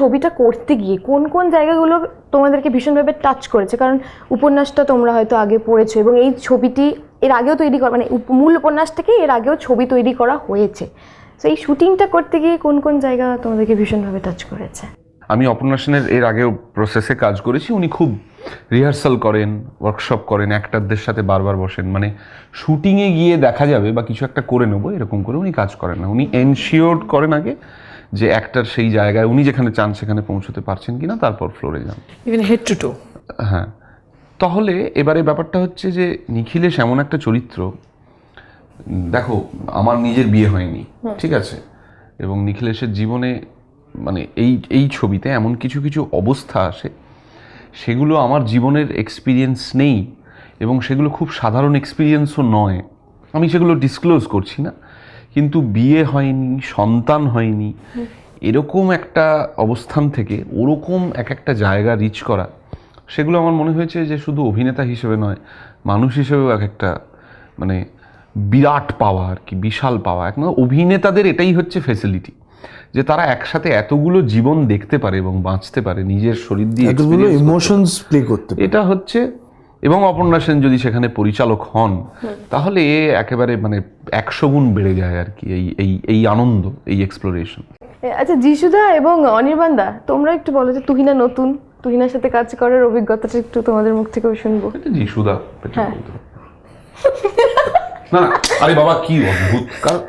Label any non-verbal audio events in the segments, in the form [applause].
ছবিটা করতে গিয়ে কোন কোন জায়গাগুলো তোমাদেরকে ভীষণভাবে টাচ করেছে? কারণ উপন্যাসটা তোমরা হয়তো আগে পড়েছো এবং এই ছবিটি এর আগেও তৈরি করা মানে মূল উপন্যাস থেকে এর আগেও ছবি তৈরি করা হয়েছে। তো এই শুটিংটা করতে গিয়ে কোন কোন জায়গা তোমাদেরকে ভীষণভাবে টাচ করেছে? আমি অপর্ণা সেনের এর আগেও প্রসেসে কাজ করেছি। উনি খুব রিহার্সাল করেন ওয়ার্কশপ করেন অ্যাক্টারদের সাথে বারবার বসেন। মানে শুটিংয়ে গিয়ে দেখা যাবে বা কিছু একটা করে নেব, এরকম করে উনি কাজ করেন না। উনি এনশিওর করেন আগে যে অ্যাক্টার সেই জায়গায় উনি যেখানে চান সেখানে পৌঁছতে পারছেন কিনা তারপর ফ্লোরে যান। ইভেন হেড টু টো হ্যাঁ। তাহলে এবারে ব্যাপারটা হচ্ছে যে নিখিলেশ এমন একটা চরিত্র দেখো আমার নিজের বিয়ে হয়নি ঠিক আছে? এবং নিখিলেশের জীবনে মানে এই এই ছবিতে এমন কিছু কিছু অবস্থা আসে সেগুলো আমার জীবনের এক্সপিরিয়েন্স নেই এবং সেগুলো খুব সাধারণ এক্সপিরিয়েন্সও নয়। আমি সেগুলো ডিসক্লোজ করছি না। কিন্তু বিয়ে হয়নি সন্তান হয়নি এরকম একটা অবস্থান থেকে ওরকম এক একটা জায়গা রিচ করা সেগুলো আমার মনে হয়েছে যে শুধু অভিনেতা হিসেবে নয় মানুষ হিসেবেও এক একটা মানে বিরাট পাওয়া আর কি বিশাল পাওয়া। এক মানে অভিনেতাদের এটাই হচ্ছে ফেসিলিটি যে তারা একসাথে এতগুলো জীবন দেখতে পারে এবং বাঁচতে পারে নিজের শরীর দিয়ে এতগুলো experience করতে ইমোশনস প্লে করতে এটা হচ্ছে এবং অপর্ণা সেন যদি সেখানে পরিচালক হন তাহলে এ একেবারে মানে একশো গুণ বেড়ে যায় আর কি এই এই এই আনন্দ এই এক্সপ্লোরেশন আচ্ছা যিশুদা এবং অনির্বাণদা তোমরা একটু বলো যে তুহিনা নতুন তুহিনার সাথে কাজ করার অভিজ্ঞতাটা একটু তোমাদের মুখ থেকেও শুনব। যিশুদা হ্যাঁ। না না আরে বাবা কি অদ্ভুত। কারণ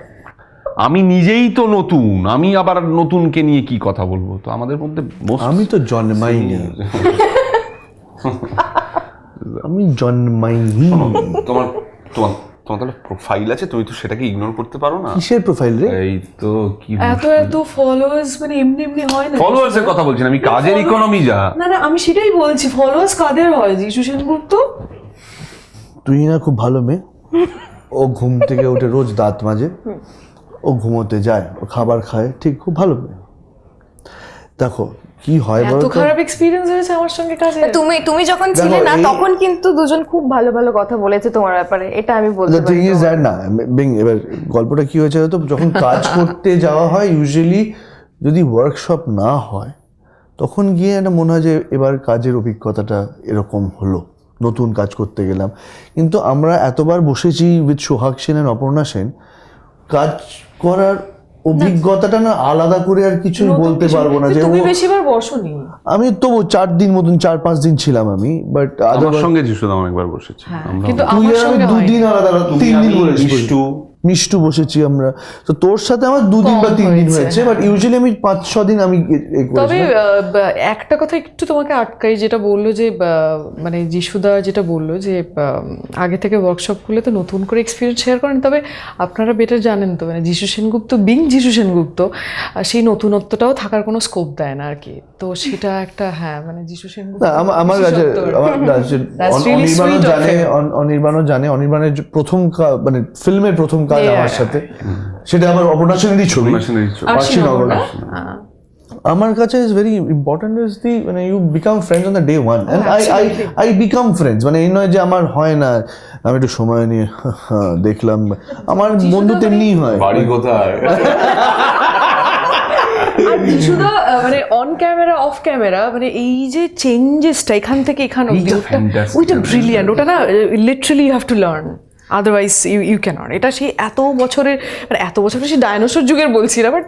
আমি নিজেই তো নতুন আমি আবার নতুনকে নিয়ে কি কথা বলব? তো আমাদের মধ্যে আমি তো জন্মাইনি। [laughs] আমি জন্মাইনি। তোমার তোমার তোমার তাহলে প্রোফাইল আছে তুমি তো সেটাকে ইগনোর করতে পারো না। কিসের প্রোফাইল রে? এই তো কি এত এত ফলোয়ার্স মানে এমনি এমনি হয় না ফলোয়ার্স এর কথা বলছি আমি কাজের ইকোনমি যা। না না আমি সেটাই বলছি ফলোয়ার্স কাদের হয়? যিশু সেনগুপ্ত? তুই না খুব ভালো মেয়ে। ও ঘুম থেকে উঠে রোজ দাঁত মাজে। ও ঘুমোতে যায় ও খাবার খায় ঠিক খুব ভালো মেয়ে। দেখো কি হয় বলো এত তো খারাপ এক্সপিরিয়েন্স হয়েছে আমার সঙ্গে কাজে তুমি তুমি যখন ছিলে না তখন কিন্তু দুজন খুব ভালো ভালো কথা বলেছে তোমার ব্যাপারে এটা আমি বলতে দ্য থিং ইজ দ্যাট না বিং এবার গল্পটা কি হয়েছে তো যখন কাজ করতে যাওয়া হয় ইউজুয়ালি যদি ওয়ার্কশপ না হয় তখন গিয়ে একটা মনে হয় যে এবার কাজের অভিজ্ঞতাটা এরকম হলো নতুন কাজ করতে গেলাম। কিন্তু আমরা এতবার বসেছি উইথ সোহাগ সেন অপর্ণা সেন কাজ করার অভিজ্ঞতাটা না আলাদা করে আর কিছুই বলতে পারব না যে তুমি বেশিবার বসনি। আমি তবু চার দিন মতন চার পাঁচ দিন ছিলাম আমি বাট আমার সঙ্গে যিশুদা অনেকবার বসেছি। কিন্তু আমার আমি সঙ্গে। দুদিন আলাদা আলাদা তিন দিন বলেছি মিষ্টু। বসেছি আমরা। তো তোর সাথে আমার দুদিন বা তিন দিন হয়েছে, বাট ইউজুয়ালি আমি পাঁচ ছ দিন আমি তবে একটা কথা একটু তোমাকে আটকাই যেটা বলল যে মানে যিশুদা যেটা বলল যে আগে থেকে ওয়ার্কশপ করলে তো নতুন করে এক্সপিরিয়েন্স শেয়ার করেন। তবে আপনারা বেটার জানেন তো মানে যিশু সেনগুপ্ত বিং যিশু সেনগুপ্ত সেই নতুনত্বটাও থাকার কোনো স্কোপ দেয় না আর কি। তো সেটা একটা হ্যাঁ মানে যিশু সেনগুপ্ত আমার কাছে [laughs] অনির্বাণও জানে অনির্বাণও জানে অনির্বাণের প্রথম মানে ফিল্মের প্রথম কাজ আমার সাথে। সেটা আমার অপর্ণাসেনেরই ছবি? আমার কাছে is very important is the মানে you become friends on the day one and I I I become friends মানে এই নয় যে আমার হয় না। আমি একটু সময় নিয়ে হ্যাঁ, দেখলাম। আমার বন্ধু তেমনিই হয়। বাড়ি কোথায়? মানে অন ক্যামেরা অফ ক্যামেরা মানে এই যে চেঞ্জেসটা এখান থেকে এখানে ওটা ওইটা ব্রিলিয়ান্ট ওটা না literally have to learn otherwise you you cannot এটা সেই এত বছরের মানে এত বছরের সেই ডায়নোসর যুগের বলছি না বাট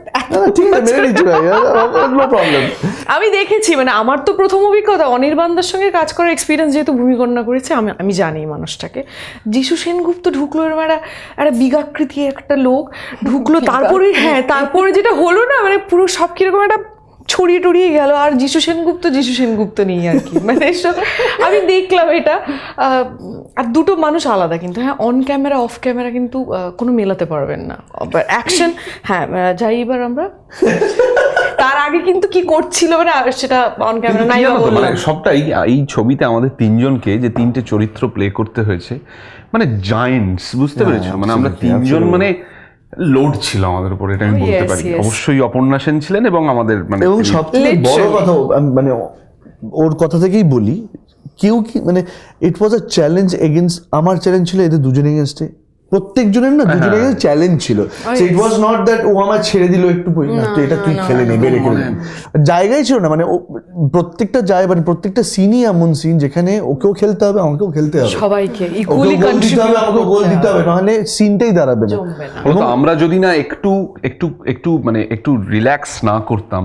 আমি দেখেছি মানে আমার তো প্রথম অভিজ্ঞতা অনির্বাণদার সঙ্গে কাজ করার এক্সপিরিয়েন্স যেহেতু ভূমিকন্যা করেছে আমি আমি জানি মানুষটাকে। যিশু সেনগুপ্ত ঢুকলো এরকম একটা একটা বিগাকৃতি একটা লোক ঢুকলো [laughs] তারপরে হ্যাঁ তারপরে যেটা হলো না মানে পুরো সব কীরকম একটা ছড়িয়ে টড়িয়ে গেল আর যিশু সেনগুপ্ত যিশু সেনগুপ্ত নেই আর কি। [laughs] মানে আমি দেখলাম এটা। আহ, আর দুটো মানুষ আলাদা কিন্তু। হ্যাঁ অন ক্যামেরা অফ ক্যামেরা কিন্তু আহ, কোনো মেলাতে পারবেন না। অ্যাকশন হ্যাঁ যাই এবার আমরা। তার আগে কিন্তু কি করছিল মানে আর সেটা অন ক্যামেরা নাই মানে সবটাই এই ছবিতে আমাদের তিনজনকে যে তিনটে চরিত্র প্লে করতে হয়েছে মানে জায়েন্টস বুঝতে পেরেছ? মানে আমরা তিনজন মানে লোড ছিল আমাদের উপর এটা আমি বলতে পারি। অবশ্যই অপর্ণা সেন ছিলেন এবং আমাদের মানে এবং সব থেকে বড় কথা মানে ওর কথা থেকেই বলি কেউ কি মানে it was a challenge against আমার চ্যালেঞ্জ ছিল এদের দুজনে এগেনস্টে প্রত্যেকজনের না দুজনের হ্যাঁ। চ্যালেঞ্জ ছিল। ইট ওয়াজ নট দ্যাট ও আমার ছেড়ে দিল একটু বই না তো এটা তুই খেলে নেবে রেখে দে। জায়গায় ছিল না মানে ও প্রত্যেকটা জায়গা মানে প্রত্যেকটা সিনই এমন সিন যেখানে ওকেও খেলতে হবে আমাকেও খেলতে হবে। সবাইকে ইকুয়ালি দিতে হবে আমাকে গোল দিতে হবে নাহলে সিনটাই দাঁড়াবে না। আমরা যদি না একটু একটু একটু মানে একটু রিল্যাক্স না করতাম।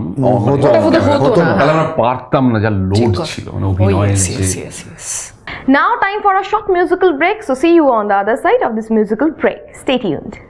তাহলে আমরা পারতাম না যা লোড ছিল মানে অভিনয়ের Now time for a short musical break. So see you on the other side of this musical break. Stay tuned.